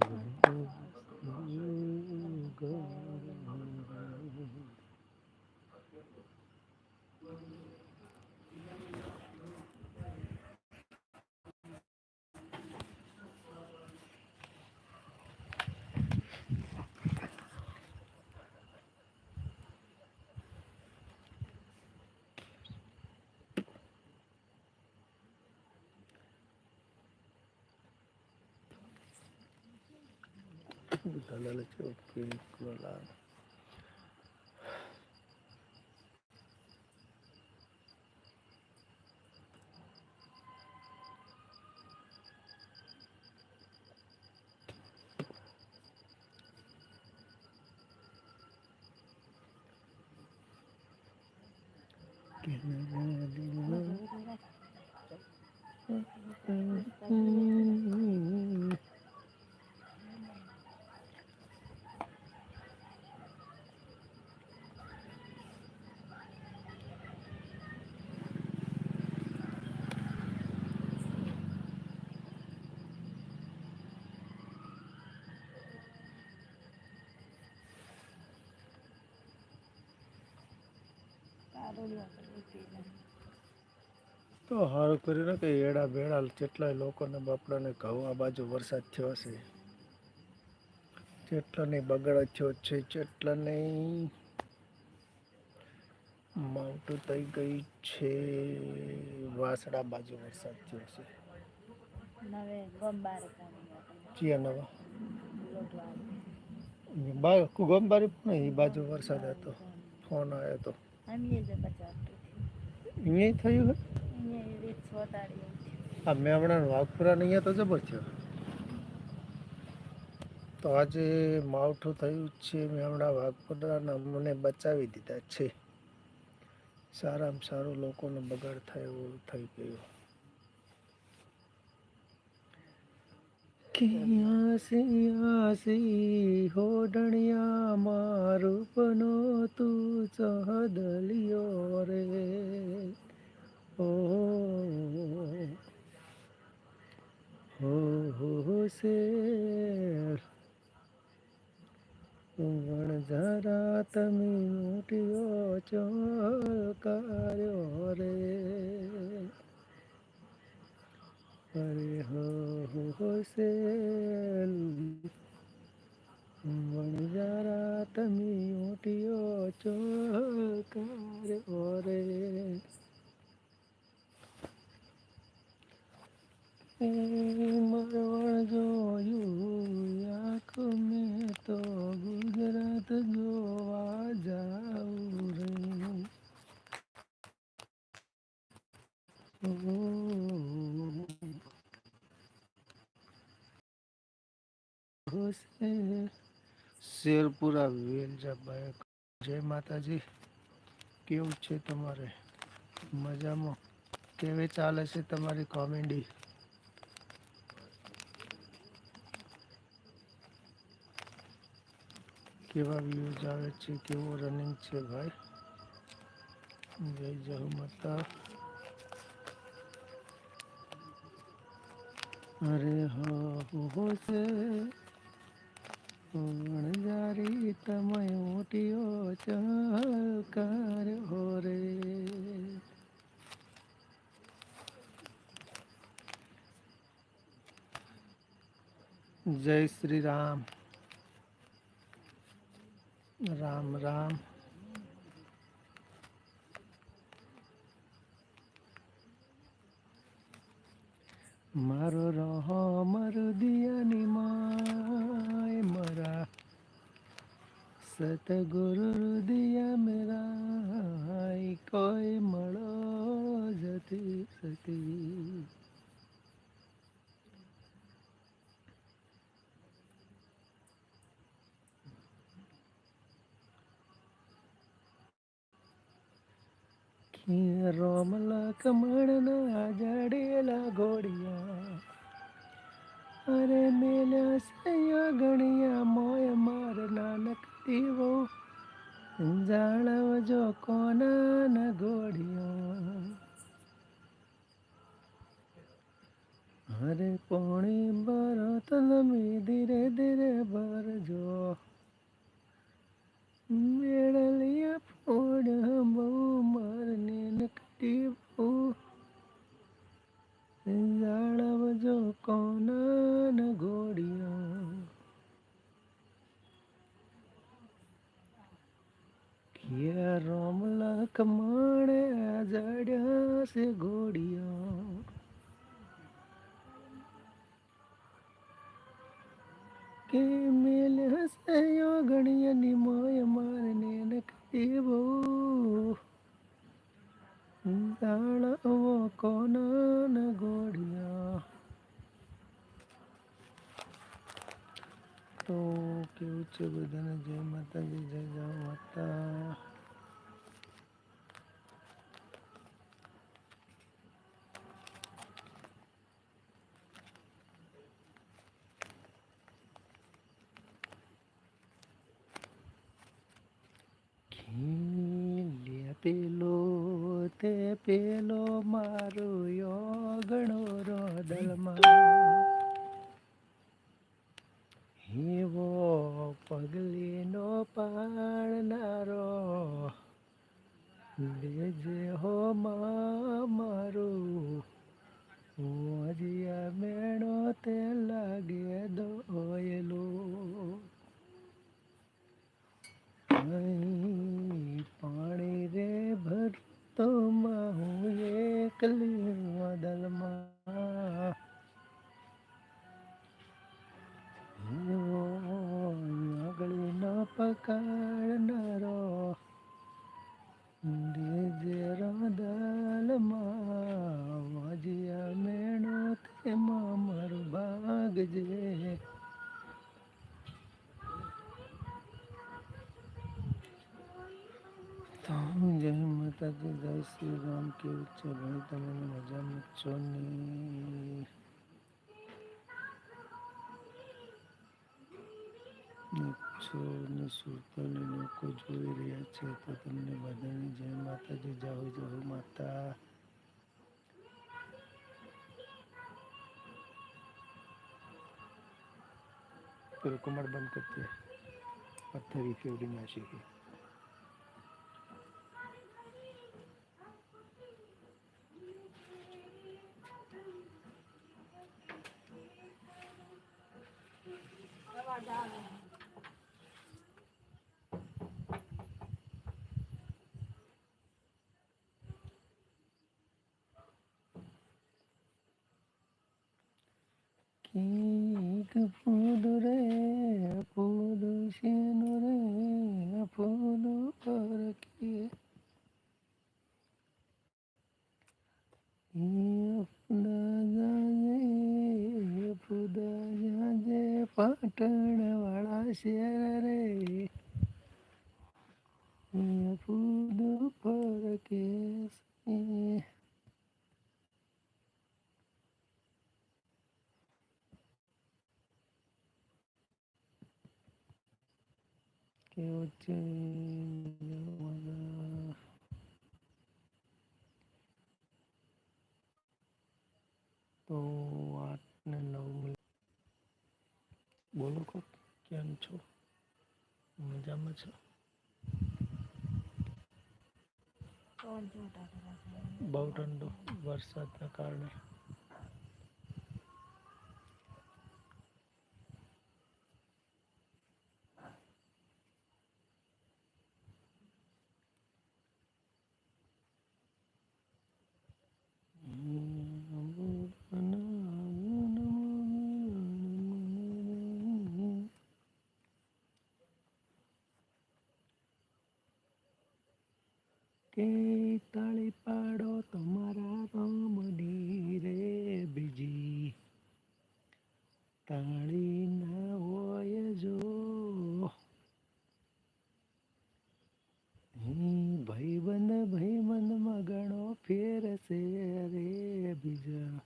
嗯嗯嗯 Bilalal Choki Kulalal Kenapa તો સારું કરી કે એડા બેડા કેટલાય લોકોને બાપડાને ઘઉં આ બાજુ વરસાદ થયો છે જેટલાને બગડ થયો છે જેટલાને માવઠું થઈ ગઈ છે વાસડા બાજુ વરસાદ થયો છે. ચિયા નવા? બા કુગંબારી પણ એ બાજુ વરસાદ હતો ફોન આવ્યો તો. અમે જ પચાસ અહીંયા થયું હે? આ મેમણા વાઘપુરા અહીંયા તો જબર થયો તો આજે માવઠું થયું છે મેમણા વાઘપુરાના અમને બચાવી દીધા છે. સારામાં સારું લોકોનો બગાડ થાય એવું થઈ ગયું. કે આસી હોડણિયા મારૂપનો તું ચહદલિયો રે. ઓ હો હો શેર. વણઝારા તમે મોટીઓ ચોકાર્યો રે. અરે હો હો શેર વણઝારા તમે મોટીઓ ચોકાર્યો રે એ મરવણ જોયું આંખ મેં તો ગુજરાત જોવા જાઉં રે ઓ, શેર- શેરપુરા વેલજાભાઈ જય માતાજી કેવું છે તમારે મજામાં કેવી ચાલે છે તમારી કોમેડી કેવા વ્યૂઝ આવે છે કેવો રનિંગ છે ભાઈ જય જય માતા અરે હો હો છે વણજારી તમે મોટીઓ ચકાર હો રે જય શ્રી રામ. રામ રામ. મારો રહો મારો દિયાની માય મારા સતગુરુ દિયા મેરા કોઈ મળો જતી સતી રોમલા કમળના જડેલા ઘોડિયા. અરે મેલા સૈયા કે મેલ હસયો ગણિયાની મોય મારને નકટી બહુ જાળવો કોના ન ઘોડિયા તો કેવું છે બધાને જય માતાજી જય જય માતા ખીલે પેલો તે પેલો મારો યોગણો રોદલમાં હેવો પગલીનો પાળનારો. લેજે હો મારું. મોજિયા મેણો તે લાગે દોયલો. અહીં ભાગજે તો જય માતાજી જય શ્રી રામ કેવું છે ભાઈ તમે મજામાં છો ને છો ને સુરતની લોકો જોઈ રહ્યા છે તો તમને બધાને જય માતાજી જાઓ જાઓ માતા પેલું કમર બંધ કરતી પથ્થરી ફેવડી નાખી કે કીક ફૂલ પાટણ વાળા શેર રે ફૂદ પર કે કેવું છે મજા તો આઠ ને નવ મિનિટ બોલો કો કેમ છો? મજામાં છો? બહુ ઠંડો વરસાદના કારણે કે તાળી પાડો તમારા રામની રે બીજી ના હોય જો. ભાઈબંધ ભાઈબંધમાં ઘણો ફેર છે રે બીજા.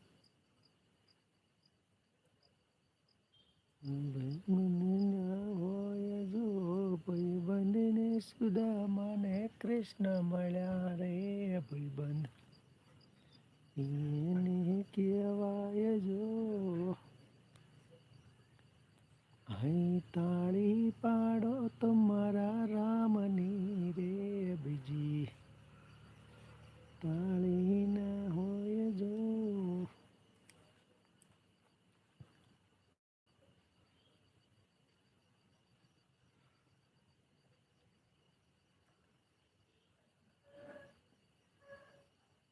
ભાઈબંધ ના હોય જો, ભાઈબંધને સુદામાને કૃષ્ણ મળ્યા રે ભાઈબંધ. એને કહેવાય જો. અહીં તાળી પાડો તો મારા રામની રે બીજી. તાળી ના હોય જો.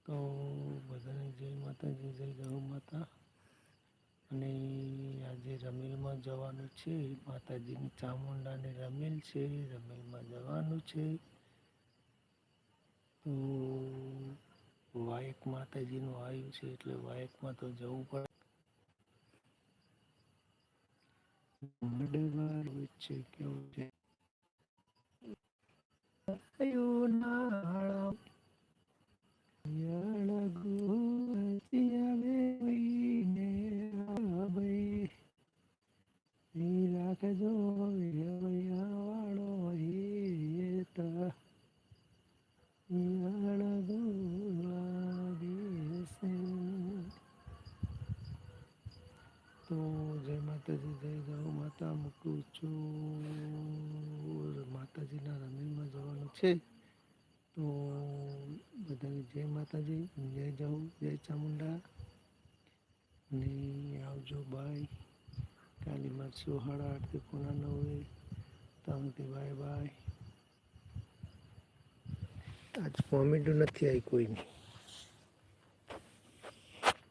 તો બધાને જય માતાજી, જય ગૌ માતા. અને આજે રમીલમાં જવાનું છે. માતાજીની ચામુંડાની રમીલ છે. રમીલમાં જવાનું છે. તો વાયક માતાજીનું આવ્યું છે એટલે વાયકમાં તો જવું પડે. મડવાર કેવું છે? છે. તો બધાને જય માતાજી, જય જાઉં જય ચામુંડા. ને આવજો, બાય. કાલે મળશું સાડા આઠથી પોણા નવે. ત્યાંથી બાય બાય. આજ કોમેડી નથી આવી કોઈની.